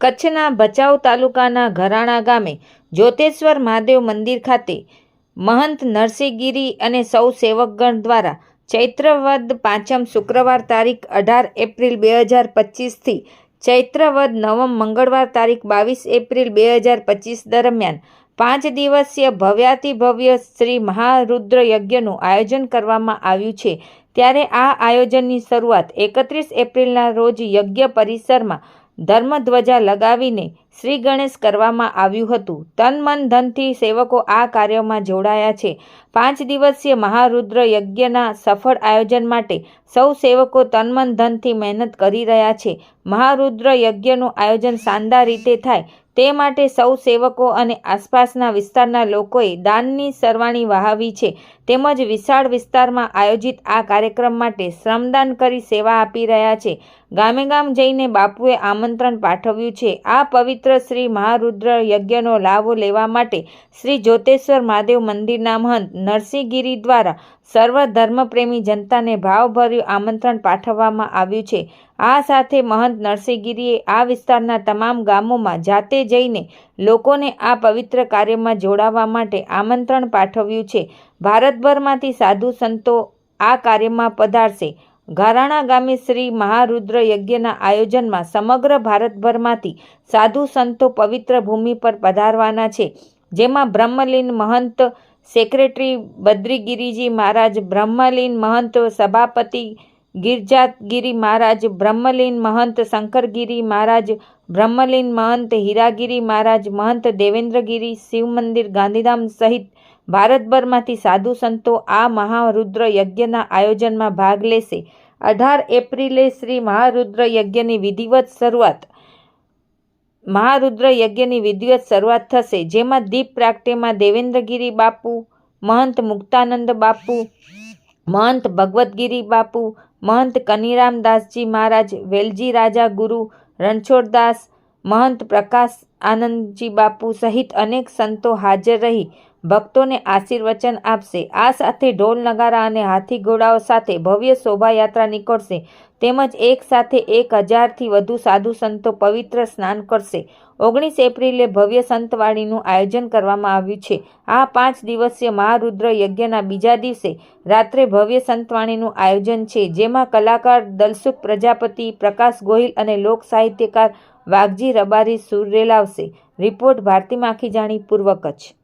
કચ્છના ભચાઉ તાલુકાના ઘરાણા ગામે જ્યોતેશ્વર મહાદેવ મંદિર ખાતે મહંત નરસિંહગીરી અને સૌ સેવકગણ દ્વારા ચૈત્રવદ પાંચમ શુક્રવાર તારીખ અઢાર એપ્રિલ બે હજાર પચીસથી ચૈત્રવદ નવમ મંગળવાર તારીખ બાવીસ એપ્રિલ બે હજાર પચીસ દરમિયાન પાંચ દિવસીય ભવ્યાતિભવ્ય શ્રી મહારુદ્ર યજ્ઞનું આયોજન કરવામાં આવ્યું છે. ત્યારે આ આયોજનની શરૂઆત એકત્રીસ એપ્રિલના રોજ યજ્ઞ પરિસરમાં ધર્મધ્વજા લગાવીને શ્રી ગણેશ કરવામાં આવ્યું હતું. તન મન ધનથી સેવકો આ કાર્યમાં જોડાયા છે. પાંચ દિવસીય મહારુદ્ર યજ્ઞના સફળ આયોજન માટે સૌ સેવકો તન મન ધનથી મહેનત કરી રહ્યા છે. મહારુદ્ર યજ્ઞનું આયોજન શાનદાર રીતે થાય તે માટે સૌ સેવકો અને આસપાસના વિસ્તારના લોકોએ દાનની સરવાણી વહાવી છે. તેમજ વિશાળ વિસ્તારમાં આયોજિત આ કાર્યક્રમ માટે શ્રમદાન કરી સેવા આપી રહ્યા છે. ગામે ગામ જઈને બાપુએ આમંત્રણ પાઠવ્યું છે. આ પવિત્ર શ્રી મહારુદ્ર યજ્ઞનો લાભો લેવા માટે શ્રી જ્યોતેશ્વર મહાદેવ મંદિરના મહંત નરસિંહગીરી દ્વારા સર્વ ધર્મપ્રેમી જનતાને ભાવભર્યું આમંત્રણ પાઠવવામાં આવ્યું છે. આ સાથે મહંત નરસિંહગીરીએ આ વિસ્તારના તમામ ગામોમાં જાતે જઈને લોકોને આ પવિત્ર કાર્યમાં જોડાવા માટે આમંત્રણ પાઠવ્યું છે. ભારતભરમાંથી સાધુ સંતો આ કાર્યમાં પધારશે. ઘારાણા ગામે શ્રી મહારુદ્ર યજ્ઞના આયોજનમાં સમગ્ર ભારતભરમાંથી સાધુ સંતો પવિત્ર ભૂમિ પર પધારવાના છે, જેમાં બ્રહ્મલીન મહંત સેક્રેટરી બદ્રીગીરીજી મહારાજ, બ્રહ્મલીન મહંત સભાપતિ ગિરજાતગીરી મહારાજ, બ્રહ્મલીન મહંત શંકરગીરી મહારાજ, બ્રહ્મલીન મહંત હીરાગીરી મહારાજ, મહંત દેવેન્દ્રગીરી, શિવ મંદિર ગાંધીધામ સહિત ભારતભરમાંથી સાધુ સંતો આ મહારુદ્ર યજ્ઞના આયોજનમાં ભાગ લેશે. અઢાર એપ્રિલે શ્રી મહારુદ્ર યજ્ઞની વિધિવત શરૂઆત મહારુદ્ર યજ્ઞની વિધિવત શરૂઆત થશે, જેમાં દીપ પ્રાગટ્યમાં દેવેન્દ્રગીરી બાપુ, મહંત મુક્તાનંદ બાપુ, મહંત ભગવતગીરી બાપુ, મહંત કનીરામદાસજી મહારાજ, વેલજી રાજા ગુરુ રણછોડદાસ, મહંત પ્રકાશ આનંદજી બાપુ સહિત અનેક સંતો હાજર રહી. ભક્તોને આશીર્વચન આપશે. આ સાથે ઢોલ, નગારા અને હાથી ઘોડાઓ સાથે ભવ્ય શોભાયાત્રા નીકળશે. તેમજ એક સાથે એક હજારથી વધુ સાધુ સંતો પવિત્ર સ્નાન કરશે. ઓગણીસ એપ્રિલે ભવ્ય સંતવાણીનું આયોજન કરવામાં આવ્યું છે. આ પાંચ દિવસીય મહારુદ્ર યજ્ઞના બીજા દિવસે રાત્રે ભવ્ય સંતવાણીનું આયોજન છે, જેમાં કલાકાર દલસુખ, પ્રજાપતિ, પ્રકાશ ગોહિલ અને લોક સાહિત્યકાર વાઘજી રબારી સુર રેલાવશે રિપોર્ટ ભારતી માખીજાણી પૂર્વ કચ્છ